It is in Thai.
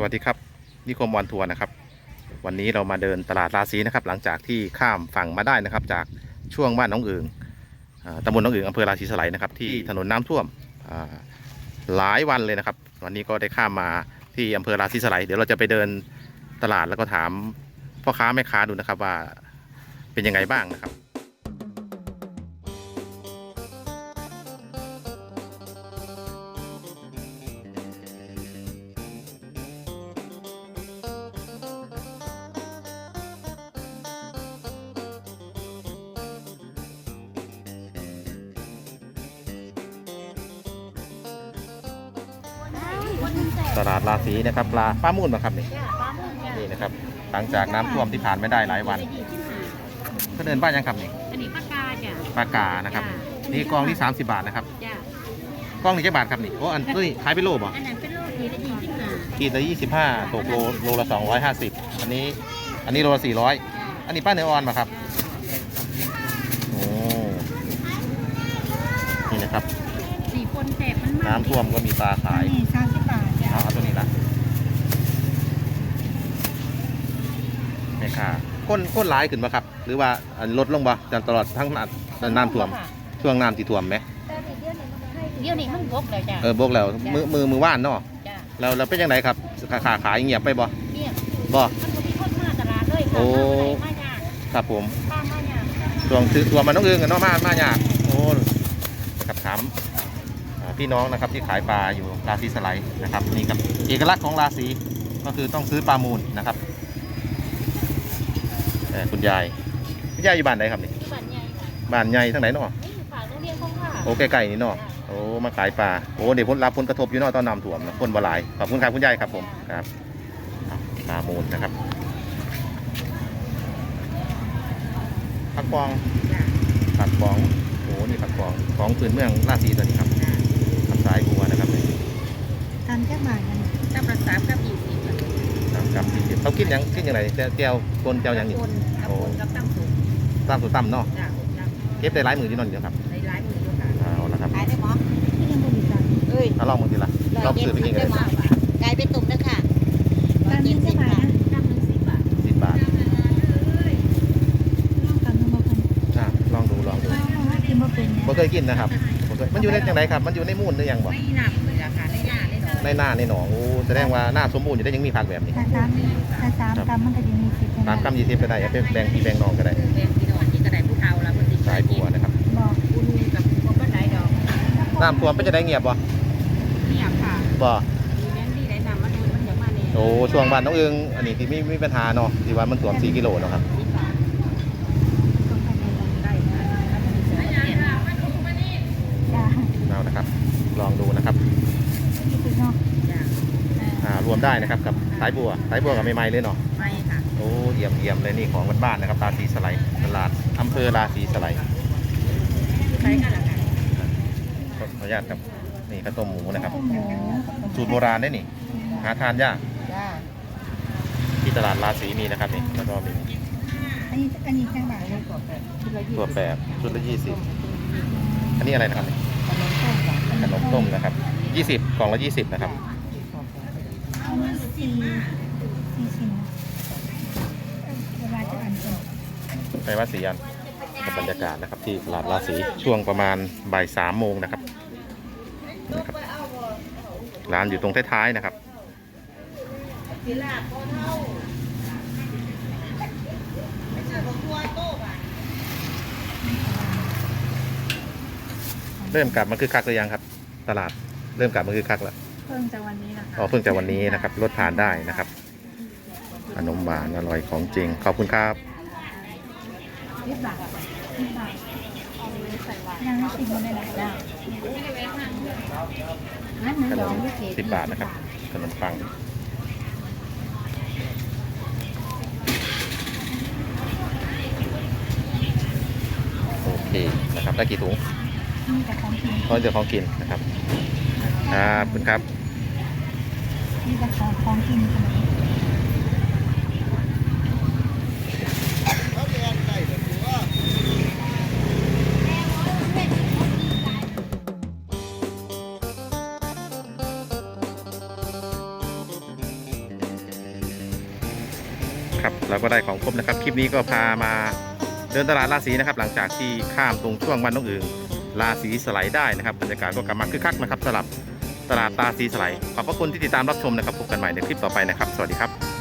สวัสดีครับนิคมวันทัวร์นะครับ วันนี้เรามาเดินตลาดราศีนะครับ หลังจากที่ข้ามฝั่งมาได้นะครับ จากช่วงบ้านน้องอึงตำบลน้องอึงอำเภอราศีสไลยนะครับ ที่ถนนน้ำท่วมหลายวันเลยนะครับ วันนี้ก็ได้ข้ามมาที่อำเภอราศีสไลยเดี๋ยวเราจะไปเดินตลาดแล้วก็ถามพ่อค้าแม่ค้าดูนะครับว่าเป็นยังไงบ้างนะครับ ตลาดราศีนะครับปลาป้ามุ่นมาครับนี่จ้าปลาหมึกจ้านี่นะครับ หลังจากน้ำท่วมที่ผ่านไม่ได้หลายวันยี่สิบห้าก็เดินบ้านยังครับนี่อันนี้ปลากาจ้ะปลากานะครับ นี่กองที่ 30 บาทนะครับจ้ากองนี่จะบาทครับนี่โอ้อันนี้ขายเป็นโลบ่อันนั้นเป็นโลขีดละยี่สิบห้าขีดละ25ตกโลโลละ250อันนี้อันนี้โลละ400จ้าอันนี้ป้าเนื้ออ่อนมาครับโอ้นี่นะครับสี่คนแสบมันมากน้ำท่วมก็มีปลาขาย เอาเอาตัวนี้ละนี่ค่ะก้นก้นหลายขึ้นปะครับ หรือว่าอันลดลงปะจนตลอดทั้งน้ำน้ำท่วม ช่วงน้ำที่ท่วมไหมเดี๋ยวนี้มันบกเลยจ้าเออบอกแล้วมือมือมือว่านเนาะจ้าเราเราเป็นยังไงครับขาขาขายเงียบไปบ่เนี่ยบ่มันก็มีคนมาตลาดเลยโอ้มายากครับผมป้ามายากช่วงซื้อตัวมันต้องเอื้องกันเนาะมามาอยากโอ้ครับถามอ่า พี่น้องนะครับที่ขายปลาอยู่ราศีสไลด์นะครับนี่ครับเอกลักษณ์ของราศีก็คือต้องซื้อปลามูลนะครับเอ่อคุณยายคุณยายอยู่บ้านไหนครับนี่บ้านใหญ่ค่ะบ้านใหญ่ทั้งไหนเนาะนี่อยู่ฝากโรงเรียนของข้าโอ้ใกล้ๆนี่เนาะโอ้มาขายปลาโอ้เดี๋ยวพ้นรับผลกระทบอยู่เนาะตอนน้ำท่วมเนาะคนบ่หลายขอบคุณครับคุณยายครับผมครับเอาปลามูลนะครับผักปองจ้าผักปองโอ้นี่ผักปองของพื้นเมืองราศีตัวนี้ครับผักสายบัวนะครับนี่ทำแค่บาทกันจับละสามกับยี่สิบตามกำที่เขากินหยังกินยังไงเจียวคนเจียวหยังนี่คนกับคนกับตั้งสูงตามสุดตั้มเนาะจ้าจ้าเก็บได้หลายมือที่นอนอยู่ครับในร้านมือด้วยค่ะเอาละครับขายได้หมอที่ยังบ่มีตังค์เอ้ยเอาลองมือทีละลองซื้อไปกินกันได้เลยหมอกลายเป็นตุ่มแล้วค่ะตอนนี้จะมานะตั้งหนึ่งสิบบาทสิบบาทตั้งหนึ่งบ่พันอะลองดูลองดูกินบ่เป็นบ่เคยกินนะครับ บ่เคยมันอยู่ในจังไรครับ มันอยู่ในมูลหรือยังบ่ไม่หนักเลยราคาในหน้าในดอกในหน้าในหนองโอ้แสดงว่าหน้าสมบูรณ์อยู่ได้ยังมีผักแบบนี้ถ้าสามถ้าสามกรัมมันก็จะมีสิบตามกำยี่สิบก็ได้เอาไปแบ่งพี่แบ่งน้องก็ได้แดงที่นอนที่กระไดผู้เฒ่าแล้วมันติดสายบัวนะครับบอกบุญกับบ่ก็ได้ดอกน้ำท่วมเป็นจะได้เงียบบ่เนี่ยค่ะบ่มีแม่นดีได้นำมาดูมันอย่างมาเนี่ยโอ้ช่วงบ้านน้องเอิงอันนี้ที่มีมีปัญหาเนาะที่ว่ามันท่วม4กิโลเนาะครับ สิบบาทได้ค่ะแล้วมันจะเปลี่ยน จ้า เอานะครับ ลองดูนะครับ ที่สุดเนาะ จ้ะ อ่ารวมได้นะครับกับสายบัวสายบัวกับใหม่ๆเลยเนาะไม่ค่ะโอ้เยี่ยมเยี่ยมเลยนี่ของบ้านๆนะครับราศีสไลด์ตลาดอำเภอราศีสไลด์ใช้กันละกันขออนุญาตครับนี่ข้าวต้มหมูนะครับหมูสูตรโบราณได้นี่ หาทานยากจ้าที่ตลาดราศีมีนะครับนี่แล้วก็มีอันนี้อันนี้แค่ไหนเลยตัวแปบชุดละยี่สิบอันนี้อะไรนะครับนี่ขนมต้มจ้ะขนมต้มนะครับยี่สิบกล่องละยี่สิบนะครับอันนี้ สี่สี่ชิ้นเวลาจะอ่านก่อนไปวัดศรียันกับบรรยากาศนะครับที่ตลาดราศีช่วงประมาณบ่ายสามโมงนะครับนี่ครับ ร้านอยู่ตรงท้ายๆนะครับเริ่มกลับมาคือคักหรือยังครับ ตลาดเริ่มกลับมาคือคักแล้ว เพิ่งจะวันนี้นะคะอ๋อเพิ่งจากวันนี้นะครับรถผ่านได้นะครับขนมหวานอร่อยของจริง ขอบคุณครับยี่สิบบาทยี่สิบบาทยังไม่สิบมันเลยนะจ้างั้นหนึ่งขนสองมยี่สิบสิบบาทนะครับขนมปังโอเคนะครับได้กี่ถุงนี่แต่ของกินเพราะเดี๋ยวของกินนะครับครับขอบคุณครับ นี่แต่ของของกินขนครับเราก็ได้ของครบนะครับ คลิปนี้ก็พามาเดินตลาดราศีนะครับ หลังจากที่ข้ามตรงช่วงบ้านน้องอึ่งราศีสไลด์ได้นะครับบรรยากาศก็กลับมาคึกคักนะครับสำหรับ ตลาดตาซีสไลขอบพระคุณที่ติดตามรับชมนะครับพบกันใหม่ในคลิปต่อไปนะครับ สวัสดีครับ